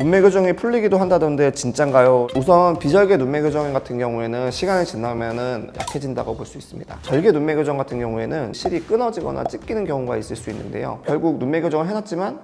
눈매 교정이 풀리기도 한다던데 진짠가요? 우선 비절개 눈매 교정 같은 경우에는 시간이 지나면은 약해진다고 볼 수 있습니다. 절개 눈매 교정 같은 경우에는 실이 끊어지거나 찢기는 경우가 있을 수 있는데요. 결국 눈매 교정을 해놨지만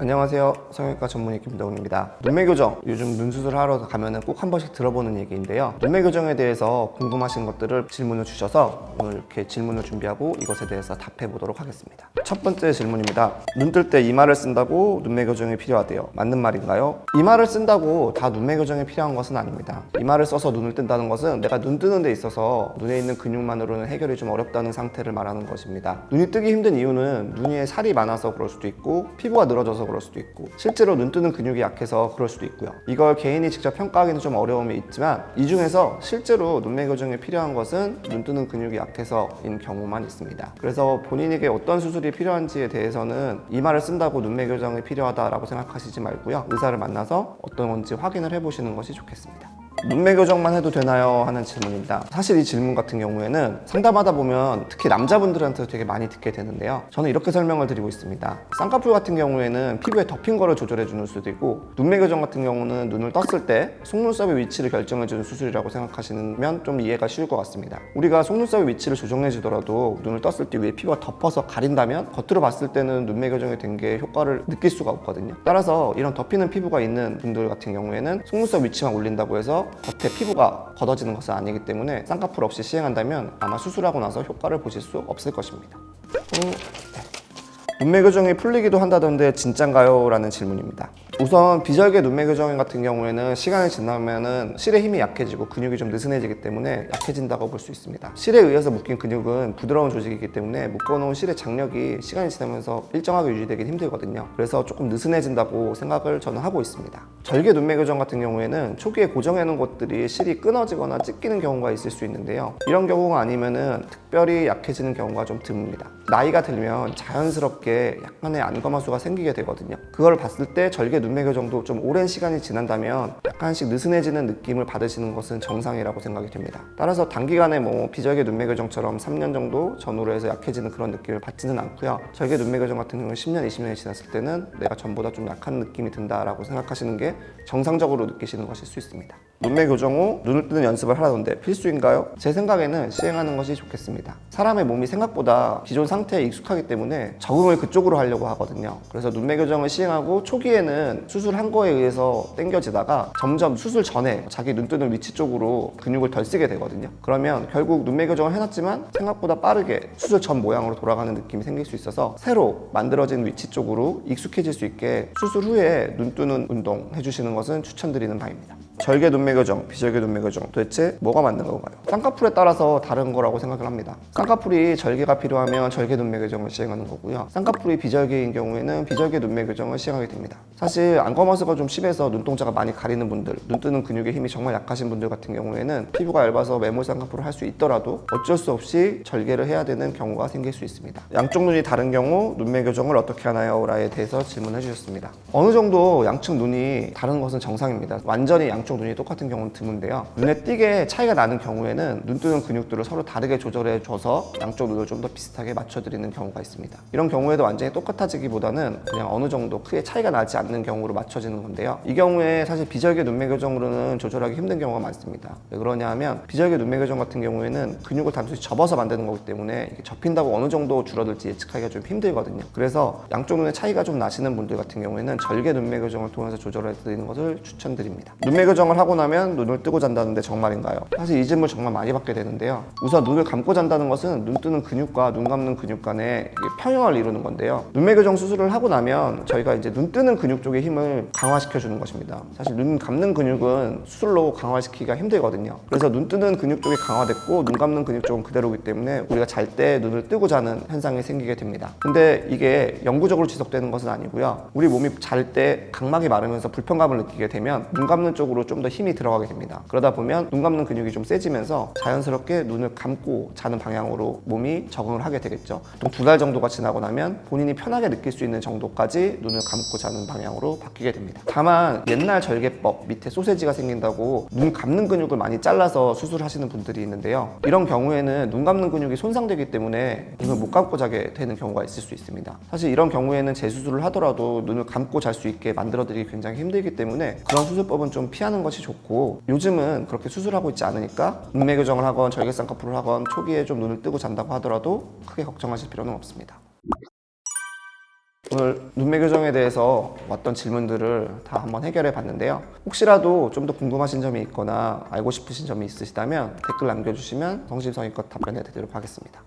안녕하세요. 성형외과 전문의 김동훈입니다. 눈매 교정, 요즘 눈 수술하러 가면은 꼭한 번씩 들어보는 얘기인데요. 눈매 교정에 대해서 궁금하신 것들을 질문을 주셔서 오늘 이렇게 질문을 준비하고 이것에 대해서 답해 보도록 하겠습니다. 첫 번째 질문입니다. 눈 뜰 때 이마를 쓴다고 눈매 교정이 필요하대요. 맞는 말인가요? 이마를 쓴다고 다 눈매 교정이 필요한 것은 아닙니다. 이마를 써서 눈을 뜬다는 것은 내가 눈 뜨는 데 있어서 눈에 있는 근육만으로는 해결이 좀 어렵다는 상태를 말하는 것입니다. 눈이 뜨기 힘든 이유는 눈 위에 살이 많아서 그럴 수도 있고 피부가 늘어져서 그럴 수도 있고 실제로 눈 뜨는 근육이 약해서 그럴 수도 있고요. 이걸 개인이 직접 평가하기는 좀 어려움이 있지만 이 중에서 실제로 눈매 교정에 필요한 것은 눈 뜨는 근육이 약해서인 경우만 있습니다. 그래서 본인에게 어떤 수술이 필요한지에 대해서는 이마를 쓴다고 눈매 교정이 필요하다라고 생각하시지 말고요. 의사를 만나서 어떤 건지 확인을 해보시는 것이 좋겠습니다. 눈매 교정만 해도 되나요? 하는 질문입니다. 사실 이 질문 같은 경우에는 상담하다 보면 특히 남자분들한테 되게 많이 듣게 되는데요. 저는 이렇게 설명을 드리고 있습니다. 쌍꺼풀 같은 경우에는 피부에 덮인 거를 조절해 주는 수도 있고 눈매 교정 같은 경우는 눈을 떴을 때 속눈썹의 위치를 결정해 주는 수술이라고 생각하시면 좀 이해가 쉬울 것 같습니다. 우리가 속눈썹의 위치를 조정해 주더라도 눈을 떴을 때 위에 피부가 덮어서 가린다면 겉으로 봤을 때는 눈매 교정이 된 게 효과를 느낄 수가 없거든요. 따라서 이런 덮이는 피부가 있는 분들 같은 경우에는 속눈썹 위치만 올린다고 해서 겉에 피부가 걷어지는 것은 아니기 때문에 쌍꺼풀 없이 시행한다면 아마 수술하고 나서 효과를 보실 수 없을 것입니다. 음, 눈매 교정이 풀리기도 한다던데 진짠가요? 라는 질문입니다. 우선 비절개 눈매 교정 같은 경우에는 시간이 지나면은 실의 힘이 약해지고 근육이 좀 느슨해지기 때문에 약해진다고 볼 수 있습니다. 실에 의해서 묶인 근육은 부드러운 조직이기 때문에 묶어놓은 실의 장력이 시간이 지나면서 일정하게 유지되긴 힘들거든요. 그래서 조금 느슨해진다고 생각을 저는 하고 있습니다. 절개 눈매 교정 같은 경우에는 초기에 고정해놓은 것들이 실이 끊어지거나 찢기는 경우가 있을 수 있는데요. 이런 경우가 아니면은 특별히 약해지는 경우가 좀 드뭅니다. 나이가 들면 자연스럽게 약간의 안검하수가 생기게 되거든요. 그걸 봤을 때 절개 눈매 교정도 좀 오랜 시간이 지난다면 약간씩 느슨해지는 느낌을 받으시는 것은 정상이라고 생각이 됩니다. 따라서 단기간에 뭐 비절개 눈매 교정처럼 3년 정도 전후로 해서 약해지는 그런 느낌을 받지는 않고요. 절개 눈매 교정 같은 경우는 10년, 20년이 지났을 때는 내가 전보다 좀 약한 느낌이 든다라고 생각하시는 게 정상적으로 느끼시는 것일 수 있습니다. 눈매 교정 후 눈을 뜨는 연습을 하라던데 필수인가요? 제 생각에는 시행하는 것이 좋겠습니다. 사람의 몸이 생각보다 기존 상태에 익숙하기 때문에 적응을 그쪽으로 하려고 하거든요. 그래서 눈매 교정을 시행하고 초기에는 수술한 거에 의해서 땡겨지다가 점점 수술 전에 자기 눈 뜨는 위치 쪽으로 근육을 덜 쓰게 되거든요. 그러면 결국 눈매 교정을 해놨지만 생각보다 빠르게 수술 전 모양으로 돌아가는 느낌이 생길 수 있어서 새로 만들어진 위치 쪽으로 익숙해질 수 있게 수술 후에 눈 뜨는 운동 해주시는 것은 추천드리는 바입니다. 절개 눈매 교정, 비절개 눈매 교정 도대체 뭐가 맞는 건가요? 쌍꺼풀에 따라서 다른 거라고 생각을 합니다. 쌍꺼풀이 절개가 필요하면 절개 눈매 교정을 시행하는 거고요. 쌍꺼풀이 비절개인 경우에는 비절개 눈매 교정을 시행하게 됩니다. 사실 안검하수가 좀 심해서 눈동자가 많이 가리는 분들, 눈 뜨는 근육의 힘이 정말 약하신 분들 같은 경우에는 피부가 얇아서 매몰 쌍꺼풀을 할 수 있더라도 어쩔 수 없이 절개를 해야 되는 경우가 생길 수 있습니다. 양쪽 눈이 다른 경우 눈매 교정을 어떻게 하나요? 라에 대해서 질문해 주셨습니다. 어느 정도 양측 눈이 다른 것은 정상입니다. 완전히 양쪽 눈이 똑같은 경우는 드문데요. 눈에 띄게 차이가 나는 경우에는 눈 뜨는 근육들을 서로 다르게 조절해 줘서 양쪽 눈을 좀 더 비슷하게 맞춰드리는 경우가 있습니다. 이런 경우에도 완전히 똑같아지기보다는 그냥 어느 정도 크게 차이가 나지 않는 경우로 맞춰지는 건데요. 이 경우에 사실 비절개 눈매 교정으로는 조절하기 힘든 경우가 많습니다. 왜 그러냐 하면 비절개 눈매 교정 같은 경우에는 근육을 단순히 접어서 만드는 거기 때문에 접힌다고 어느 정도 줄어들지 예측하기가 좀 힘들거든요. 그래서 양쪽 눈에 차이가 좀 나시는 분들 같은 경우에는 절개 눈매 교정을 통해서 조절해 드리는 것을 추천드립니다. 눈매 교정 을 하고 나면 눈을 뜨고 잔다는데 정말인가요? 사실 이 질문 정말 많이 받게 되는데요. 우선 눈을 감고 잔다는 것은 눈 뜨는 근육과 눈 감는 근육 간의 평형을 이루는 건데요. 눈매 교정 수술을 하고 나면 저희가 이제 눈 뜨는 근육 쪽의 힘을 강화시켜 주는 것입니다. 사실 눈 감는 근육은 수술로 강화시키기가 힘들거든요. 그래서 눈 뜨는 근육 쪽이 강화됐고 눈 감는 근육 쪽은 그대로기 때문에 우리가 잘 때 눈을 뜨고 자는 현상이 생기게 됩니다. 근데 이게 영구적으로 지속되는 것은 아니고요. 우리 몸이 잘 때 각막이 마르면서 불편감을 느끼게 되면 눈 감는 쪽으로 좀 더 힘이 들어가게 됩니다. 그러다 보면 눈 감는 근육이 좀 세지면서 자연스럽게 눈을 감고 자는 방향으로 몸이 적응을 하게 되겠죠. 두 달 정도가 지나고 나면 본인이 편하게 느낄 수 있는 정도까지 눈을 감고 자는 방향으로 바뀌게 됩니다. 다만 옛날 절개법 밑에 소세지가 생긴다고 눈 감는 근육을 많이 잘라서 수술하시는 분들이 있는데요. 이런 경우에는 눈 감는 근육이 손상되기 때문에 눈을 못 감고 자게 되는 경우가 있을 수 있습니다. 사실 이런 경우에는 재수술을 하더라도 눈을 감고 잘 수 있게 만들어드리기 굉장히 힘들기 때문에 그런 수술법은 좀 피하는 것이 좋고 요즘은 그렇게 수술하고 있지 않으니까 눈매 교정을 하건 절개 쌍꺼풀을 하건 초기에 좀 눈을 뜨고 잔다고 하더라도 크게 걱정하실 필요는 없습니다. 오늘 눈매 교정에 대해서 왔던 질문들을 다 한번 해결해 봤는데요. 혹시라도 좀 더 궁금하신 점이 있거나 알고 싶으신 점이 있으시다면 댓글 남겨주시면 성심성의껏 답변해 드리도록 하겠습니다.